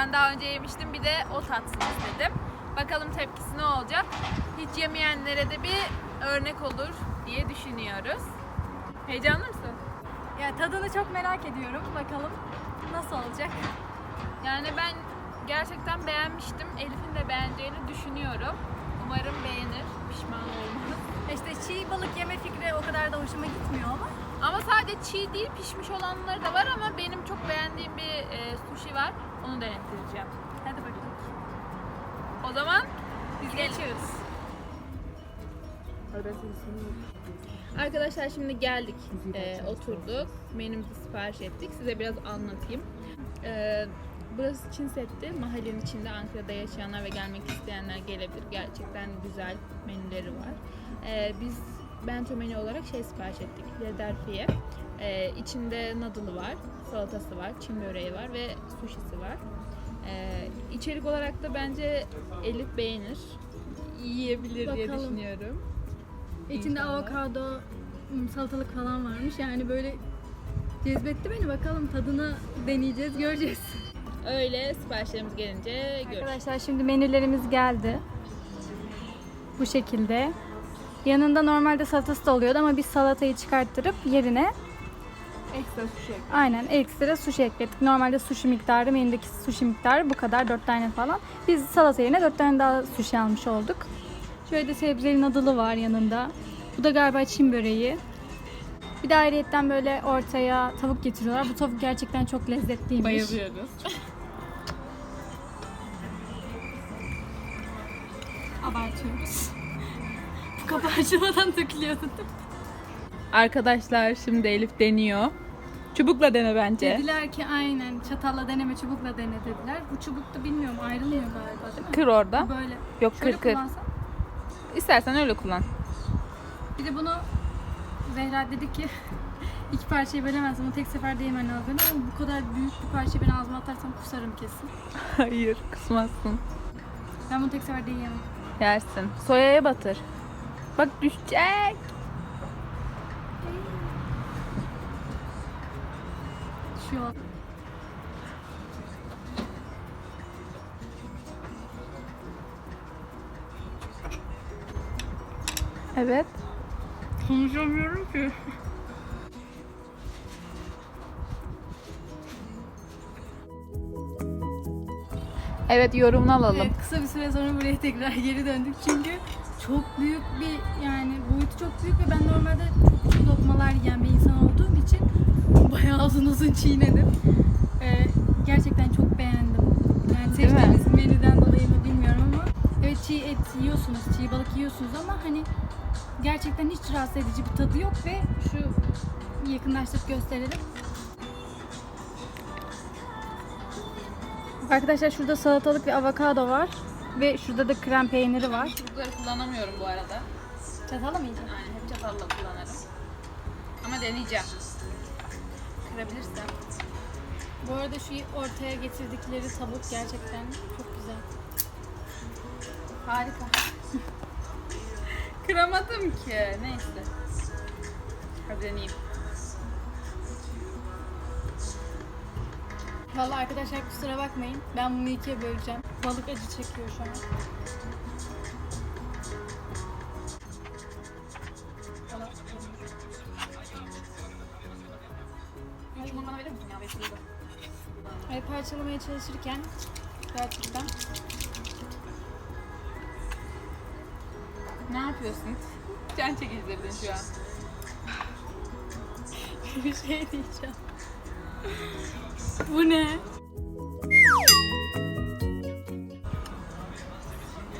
Ben daha önce yemiştim bir de o tatsın istedim. Bakalım tepkisi ne olacak. Hiç yemeyenlere de bir örnek olur diye düşünüyoruz. Heyecanlı mısın? Ya tadını çok merak ediyorum. Bakalım nasıl olacak. Yani ben gerçekten beğenmiştim. Elif'in de beğeneceğini düşünüyorum. Umarım beğenir, pişman olmaz. İşte çiğ balık yeme fikri o kadar da hoşuma gitmiyor ama. Ama sadece çiğ değil, pişmiş olanları da var ama benim çok beğendiğim bir e, sushi var. Onu denettireceğim. Hadi bakalım. O zaman Biz geçiyoruz. Arkadaşlar şimdi geldik, Ee, oturduk, menümüzü sipariş ettik. Size biraz anlatayım. Ee, burası Çin Setti, mahallenin içinde Ankara'da yaşayanlar ve gelmek isteyenler gelebilir. Gerçekten güzel menüleri var. Ee, biz bento menü olarak şey sipariş ettik, Philadelphia. Ee, içinde noodle'ı var, salatası var, Çin böreği var ve sushisi var. Ee, içerik olarak da bence Elif beğenir. Yiyebilir diye Bakalım. düşünüyorum. İçinde İnşallah. avokado, ım, salatalık falan varmış. Yani böyle cezbetti beni. Bakalım tadını deneyeceğiz, göreceğiz. Öyle siparişlerimiz gelince görüşürüz. Arkadaşlar şimdi menülerimiz geldi. Bu şekilde. Yanında normalde salatası da oluyordu ama biz salatayı çıkarttırıp yerine Ekstra sushi. aynen ekstra sushi ekledik. Normalde sushi miktarı, menüdeki sushi miktarı bu kadar 4 tane falan. Biz salata yerine 4 tane daha sushi almış olduk. Şöyle de sebzeli noodle'ı var yanında. Bu da galiba Çin böreği. Bir de ayrıyetten böyle ortaya tavuk getiriyorlar. Bu tavuk gerçekten çok lezzetliymiş. Bayılıyoruz. Abartıyoruz. Kapı açılmadan dökülüyordu. Arkadaşlar şimdi Elif deniyor. Çubukla dene bence. Dediler ki aynen çatalla deneme çubukla dene dediler. Bu çubuk da bilmiyorum ayrılmıyor galiba değil mi? Kır orada. Böyle. Yok Şöyle kır kır. kullansam. İstersen öyle kullan. Bir de bunu Zehra dedi ki iki parçayı bölemezsin. Bunu tek seferde yemen lazım. Ama bu kadar büyük bir parçayı ben ağzıma atarsam kusarım kesin. Hayır kısmazsın. Ben bunu tek seferde yiyemem. Yersin. Soyaya batır. Bak düşecek. Şu an. Evet. Konuşamıyorum ki. Evet yorumunu alalım. Evet, kısa bir süre sonra buraya tekrar geri döndük çünkü çok büyük bir yani boyutu çok büyük ve ben normalde çok küçük lokmalar yiyen bir insan olduğum için bayağı uzun uzun çiğnedim. Ee, gerçekten çok beğendim. Yani Değil mi? seçtiğimiz menüden dolayı mı bilmiyorum ama evet çiğ et yiyorsunuz, çiğ balık yiyorsunuz ama hani gerçekten hiç rahatsız edici bir tadı yok ve şu yakınlaştırıp gösterelim. Arkadaşlar şurada salatalık ve avokado var ve şurada da krem peyniri var. Çubukları kullanamıyorum bu arada. Çatala mı yiyeceğim? Yani hep çatalla kullanırım. Ama deneyeceğim. Kırabilirsem. Bu arada şu ortaya getirdikleri tavuk gerçekten çok güzel. Harika. Kıramadım ki. Neyse. Hadi deneyeyim. Vallahi arkadaşlar kusura bakmayın. Ben bunu ikiye böleceğim. Balık acı çekiyor şu an. Şunu bana verir misin ya? Bekliyorum. Ay parçalamaya çalışırken gerçekten Ne yapıyorsun? Can çekicirdin şu an. bir şey diyeceğim. Bu ne?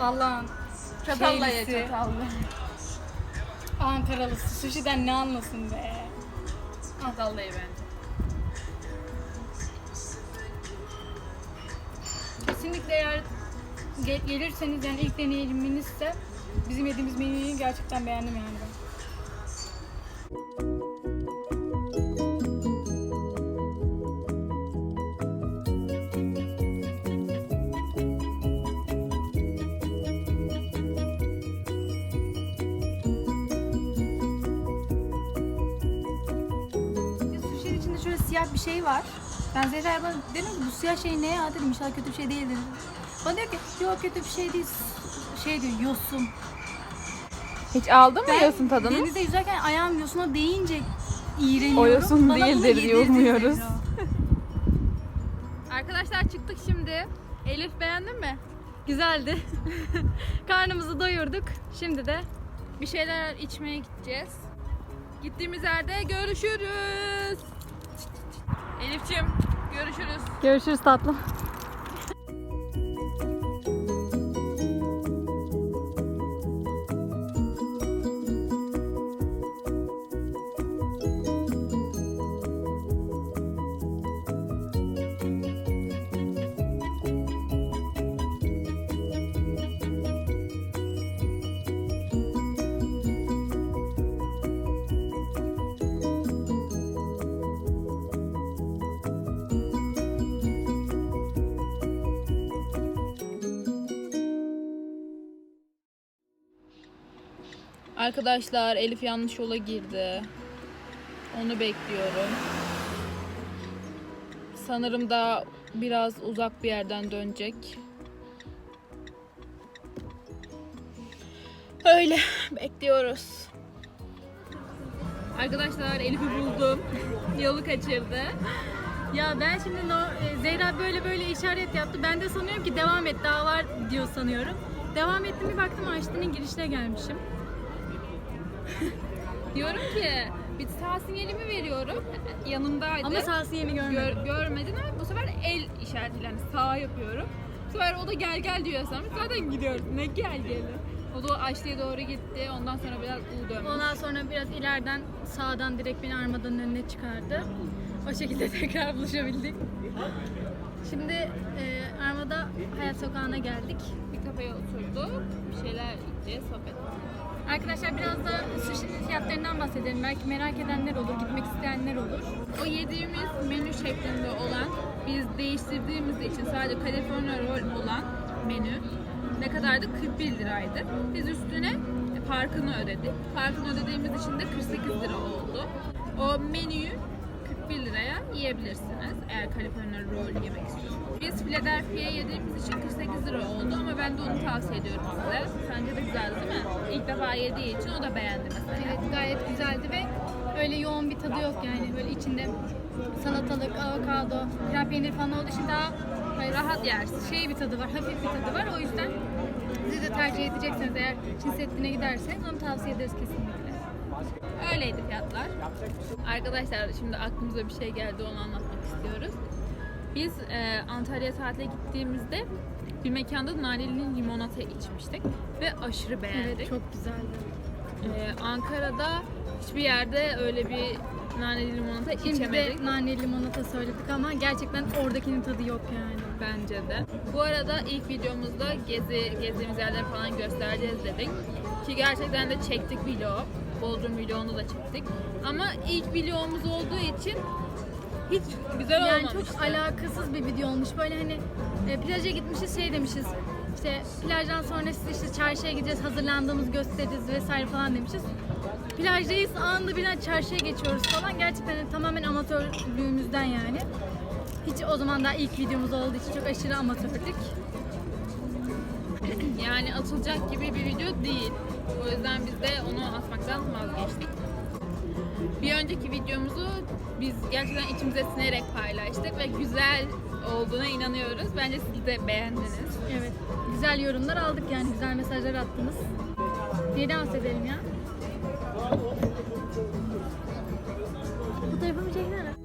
Allah'ım. Çatalla ye Şeylisi. çatalla. Ankaralısı sushi'den ne anlasın be? Çatalla ye bence. Kesinlikle eğer ge- gelirseniz yani ilk deneyiminizse bizim yediğimiz menüyü gerçekten beğendim yani ben. Şöyle siyah bir şey var. Ben Zehra'ya bana dedim ki bu siyah şey ne ya dedim inşallah kötü bir şey değil dedim. Bana diyor ki yok kötü bir şey değil. Şey diyor yosun. Hiç aldın mı Ben yosun tadını? Denizde yüzerken ayağım yosuna değince iğreniyorum. O yosun Bana bunu değildir yedirdi diye umuyoruz. Zehra. Arkadaşlar çıktık şimdi. Elif beğendin mi? Güzeldi. Karnımızı doyurduk. Şimdi de Bir şeyler içmeye gideceğiz. Gittiğimiz yerde görüşürüz. Elif'ciğim görüşürüz. görüşürüz tatlım. Arkadaşlar Elif yanlış yola girdi. Onu bekliyorum. Sanırım da biraz uzak bir yerden dönecek. Öyle bekliyoruz. Arkadaşlar Elif'i buldum. Yolu kaçırdı. Ya ben şimdi no, e, Zehra böyle böyle işaret yaptı. Ben de sanıyorum ki devam et daha var diyor sanıyorum. Devam ettim bir baktım Açtı'nın girişine gelmişim. Diyorum ki bir sağ sinyalimi veriyorum. Yanımdaydı. Ama yeni görmedim. Gör, görmedin ama bu sefer el işaretiyle hani sağa yapıyorum. Bu sefer o da gel gel diyor sana. Zaten gidiyoruz. Ne gel geli. O da Açlı'ya doğru gitti. Ondan sonra biraz U dönmüş. Ondan sonra biraz ileriden sağdan direkt beni armadanın önüne çıkardı. O şekilde tekrar buluşabildik. Şimdi e, Hayat Sokağı'na geldik. Bir kafeye oturduk. Bir şeyler içeceğiz, sohbet Arkadaşlar biraz da sushi fiyatlarından bahsedelim. Belki merak edenler olur, gitmek isteyenler olur. O yediğimiz menü şeklinde olan, biz değiştirdiğimiz için sadece California Roll olan menü ne kadardı? 41 liraydı. Biz üstüne farkını ödedik. Farkını ödediğimiz için de 48 lira oldu. O menüyü 41 liraya yiyebilirsiniz eğer California Roll yemek istiyorsanız. Biz Philadelphia yediğimiz için 48 lira oldu ama ben de onu tavsiye ediyorum size. Sence de güzeldi değil mi? İlk defa yediği için o da beğendi mesela. Evet gayet güzeldi ve öyle yoğun bir tadı yok yani böyle içinde salatalık, avokado, krem peynir falan olduğu için daha böyle Rahat yersin. şey bir tadı var, hafif bir tadı var. O yüzden siz de tercih edecekseniz eğer Çin Seddi'ne giderseniz onu tavsiye ederiz kesinlikle. Öyleydi fiyatlar. Arkadaşlar şimdi aklımıza bir şey geldi onu anlatmak istiyoruz. Biz e, Antalya tatile gittiğimizde bir mekanda naneli limonata içmiştik ve aşırı beğendik. Evet çok güzeldi. E, Ankara'da hiçbir yerde öyle bir naneli limonata Şimdi içemedik. de nane limonata söyledik ama gerçekten oradakinin tadı yok yani. Bence de. Bu arada ilk videomuzda gezi gezdiğimiz yerleri falan göstereceğiz dedik. Ki gerçekten de çektik vlog. Bodrum vlogunu da çektik. Ama ilk vlogumuz olduğu için hiç güzel Yani olmamıştı. çok alakasız bir video olmuş. Böyle hani e, plaja gitmişiz şey demişiz. İşte plajdan sonra size işte çarşıya gideceğiz, hazırlandığımız gösteririz vesaire falan demişiz. Plajdayız, anında birden çarşıya geçiyoruz falan. Gerçekten hani tamamen amatörlüğümüzden yani. Hiç o zaman daha ilk videomuz olduğu için çok aşırı amatördük. Yani atılacak gibi bir video değil. O yüzden biz de onu atmaktan vazgeçtik. Bir önceki videomuzu biz gerçekten içimize sinerek paylaştık ve güzel olduğuna inanıyoruz. Bence siz de beğendiniz. Evet, güzel yorumlar aldık yani, güzel mesajlar attınız. Neyden bahsedelim ya? Bu tarafa mı çekin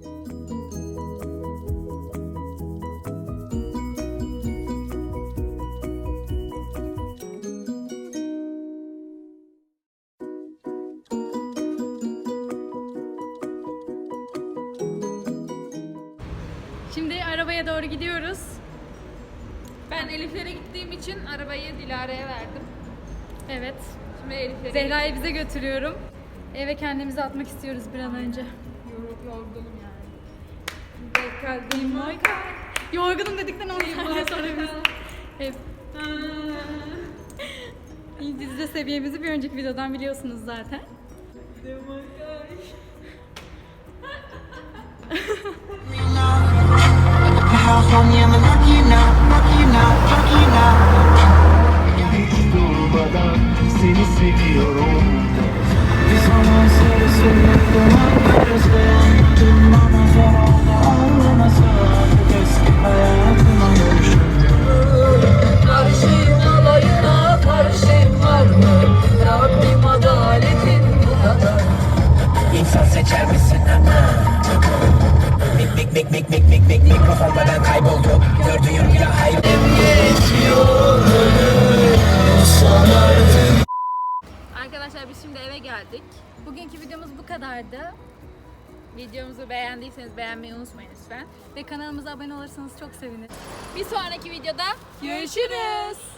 Şimdi arabaya doğru gidiyoruz. Ben Elif'lere gittiğim için arabayı Dilara'ya verdim. Evet. Şimdi Elif'lere Zehra'yı bize götürüyorum. Eve kendimizi atmak istiyoruz bir an önce. Yor- yorgunum yani. Yorgunum dedikten 10 saniye sonra biz hep İngilizce seviyemizi bir önceki videodan biliyorsunuz zaten. seni seviyorum. Bir zaman seni sevmekten özledim Mik mik mik mik mik mik mik Mikrofonda ben kayboldum Gördüğüm rüya hayal Arkadaşlar biz şimdi eve geldik. Bugünkü videomuz bu kadardı. Videomuzu beğendiyseniz beğenmeyi unutmayın lütfen. Ve kanalımıza abone olursanız çok seviniriz. Bir sonraki videoda görüşürüz.